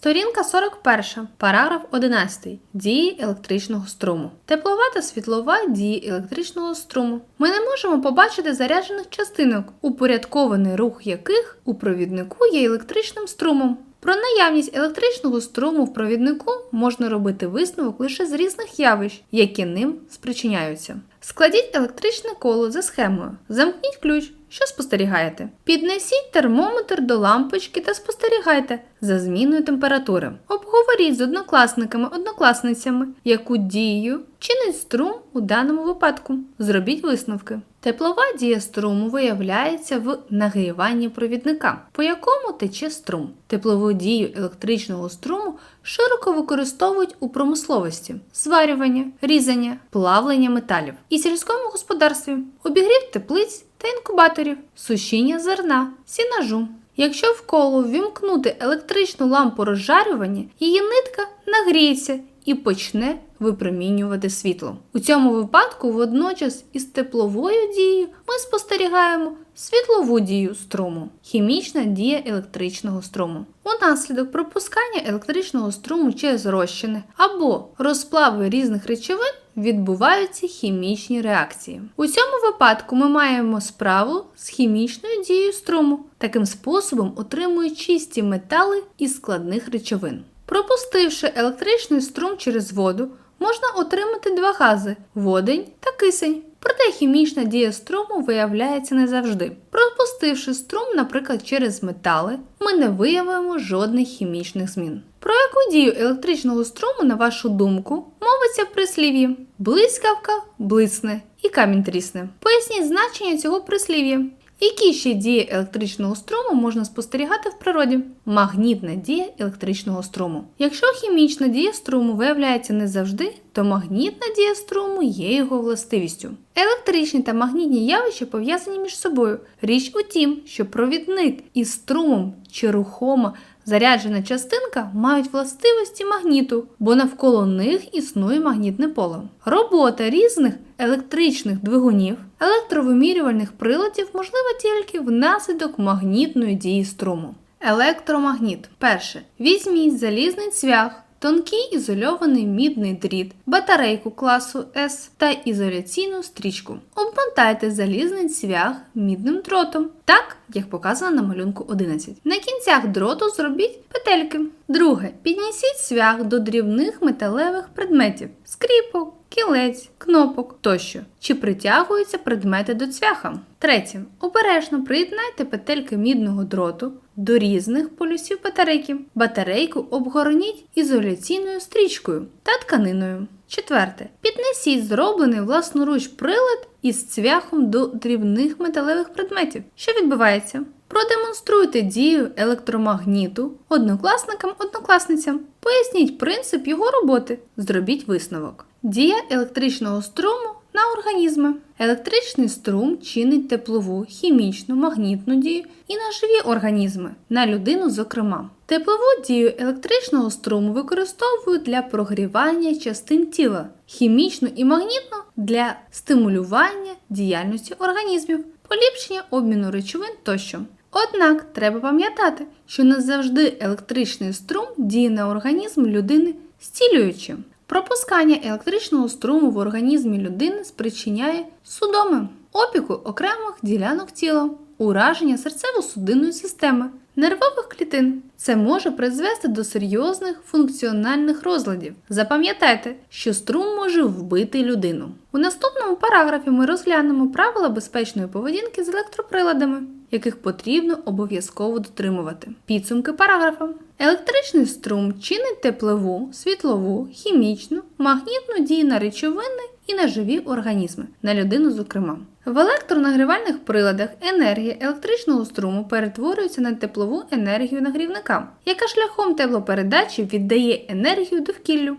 Сторінка 41, параграф 11. Дії електричного струму. Теплова та світлова дії електричного струму. Ми не можемо побачити заряджених частинок, упорядкований рух яких у провіднику є електричним струмом. Про наявність електричного струму в провіднику можна робити висновок лише з різних явищ, які ним спричиняються. Складіть електричне коло за схемою. Замкніть ключ. Що спостерігаєте? Піднесіть термометр до лампочки та спостерігайте за зміною температури. Обговоріть з однокласниками-однокласницями, яку дію чинить струм у даному випадку. Зробіть висновки. Теплова дія струму виявляється в нагріванні провідника, по якому тече струм. Теплову дію електричного струму широко використовують у промисловості, зварювання, різання, плавлення металів. І сільському господарстві, обігрів теплиць та інкубаторів, сушіння зерна, сінажу. Якщо в коло ввімкнути електричну лампу розжарювання, її нитка нагріється і почне випромінювати світло. У цьому випадку водночас із тепловою дією ми спостерігаємо світлову дію струму, хімічна дія електричного струму. Унаслідок пропускання електричного струму через розчини або розплави різних речовин відбуваються хімічні реакції. У цьому випадку ми маємо справу з хімічною дією струму, таким способом отримують чисті метали із складних речовин. Пропустивши електричний струм через воду, можна отримати два гази водень та кисень. Проте хімічна дія струму виявляється не завжди. Пропустивши струм, наприклад, через метали, ми не виявимо жодних хімічних змін. Про яку дію електричного струму, на вашу думку, мовиться в прислів'ї? Блискавка блисне і камінь трісне. Поясніть значення цього прислів'я. Які ще дії електричного струму можна спостерігати в природі? Магнітна дія електричного струму. Якщо хімічна дія струму виявляється не завжди, то магнітна дія струму є його властивістю. Електричні та магнітні явища пов'язані між собою. Річ у тім, що провідник із струмом чи рухома заряджена частинка мають властивості магніту, бо навколо них існує магнітне поле. Робота різних електричних двигунів, електровимірювальних приладів можлива тільки внаслідок магнітної дії струму. Електромагніт. Перше. Візьміть залізний цвях. Тонкий ізольований мідний дріт, батарейку класу С та ізоляційну стрічку. Обмотайте залізний цвях мідним дротом, так як показано на малюнку 11. На кінцях дроту зробіть петельки. Друге. Піднесіть цвях до дрібних металевих предметів, скріпок, кілець, кнопок тощо. Чи притягуються предмети до цвяха? Третє. Обережно приєднайте петельки мідного дроту до різних полюсів батарейки. Батарейку обгорніть ізоляційною стрічкою та тканиною. Четверте. Піднесіть зроблений власноруч прилад із цвяхом до дрібних металевих предметів. Що відбувається? Продемонструйте дію електромагніту однокласникам-однокласницям. Поясніть принцип його роботи. Зробіть висновок. Дія електричного струму на організми. Електричний струм чинить теплову, хімічну, магнітну дію і на живі організми, на людину, зокрема. Теплову дію електричного струму використовують для прогрівання частин тіла, хімічну і магнітну для стимулювання діяльності організмів, поліпшення обміну речовин тощо. Однак треба пам'ятати, що не завжди електричний струм діє на організм людини зцілюючи. Пропускання електричного струму в організмі людини спричиняє судоми, опіку окремих ділянок тіла, ураження серцево-судинної системи, нервових клітин. Це може призвести до серйозних функціональних розладів. Запам'ятайте, що струм може вбити людину. У наступному параграфі ми розглянемо правила безпечної поведінки з електроприладами, яких потрібно обов'язково дотримувати. Підсумки параграфа. Електричний струм чинить теплову, світлову, хімічну, магнітну дію на речовини і на живі організми, на людину, зокрема. В електронагрівальних приладах енергія електричного струму перетворюється на теплову енергію нагрівника, яка шляхом теплопередачі віддає енергію довкіллю.